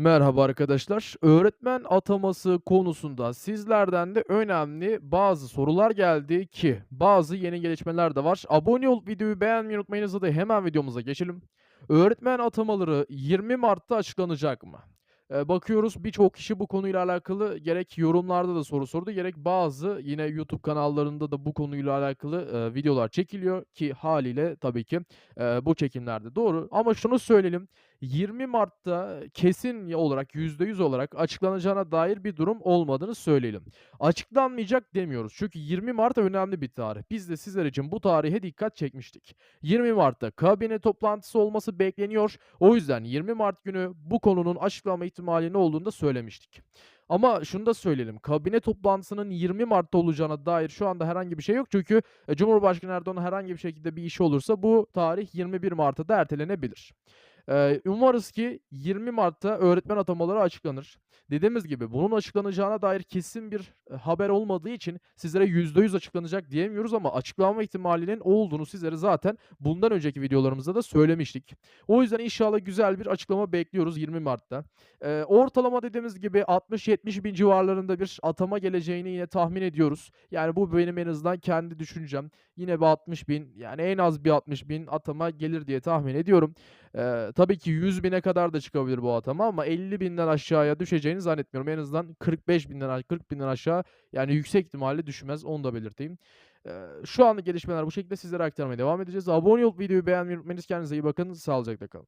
Merhaba arkadaşlar. Öğretmen ataması konusunda sizlerden de önemli bazı sorular geldi ki bazı yeni gelişmeler de var. Abone olup videoyu beğenmeyi unutmayınız. Hadi hemen videomuza geçelim. Öğretmen atamaları 20 Mart'ta açıklanacak mı? Eee, bakıyoruz birçok kişi bu konuyla alakalı gerek yorumlarda da soru sordu gerek bazı yine YouTube kanallarında da bu konuyla alakalı, eee, videolar çekiliyor ki hâliyle tabii ki, eee, bu çekimler de doğru ama şunu söyleyelim, 20 Mart'ta kesin olarak, %100 olarak açıklanacağına dair bir durum olmadığını söyleyelim. Açıklanmayacak demiyoruz çünkü 20 Mart önemli bir tarih. Biz de sizler için bu tarihe dikkat çekmiştik. 20 Mart'ta kabine toplantısı olması bekleniyor. O yüzden 20 Mart günü bu konunun açıklanma ihtimalinin olduğunu da söylemiştik. Ama şunu da söyleyelim, kabine toplantısının 20 Mart'ta olacağına dair şu anda herhangi bir şey yok. Çünkü, eee, Cumhurbaşkanı Erdoğan'ın herhangi bir şekilde bir işi olursa bu tarih 21 Mart'a da ertelenebilir. Eee, umarız ki 20 Mart'ta öğretmen atamaları açıklanır. Dediğimiz gibi bunun açıklanacağına dair kesin bir, eee, haber olmadığı için sizlere %100 açıklanacak diyemiyoruz ama açıklanma ihtimalinin olduğunu sizlere zaten bundan önceki videolarımızda da söylemiştik. O yüzden inşallah güzel bir açıklama bekliyoruz 20 Mart'ta. Eee, ortalama dediğimiz gibi 60-70 bin civarlarında bir atama geleceğini yine tahmin ediyoruz. Yani bu benim en azından kendi düşüncem. Yine bir 60.000 yani en az bir 60.000 atama gelir diye tahmin ediyorum. Eee, tabii ki 100.000'e kadar da çıkabilir bu atama ama 50.000'den aşağıya düşeceğini zannetmiyorum. En azından 45.000'den a 40.000'den aşağı yani yüksek ihtimalle düşmez, onu da belirteyim. Eee, şu anlık gelişmeler bu şekilde. Sizlere aktarmaya devam edeceğiz. Abone olup videoyu beğenmeyi unutmayınız. Kendinize iyi bakın. Sağlıcakla kalın.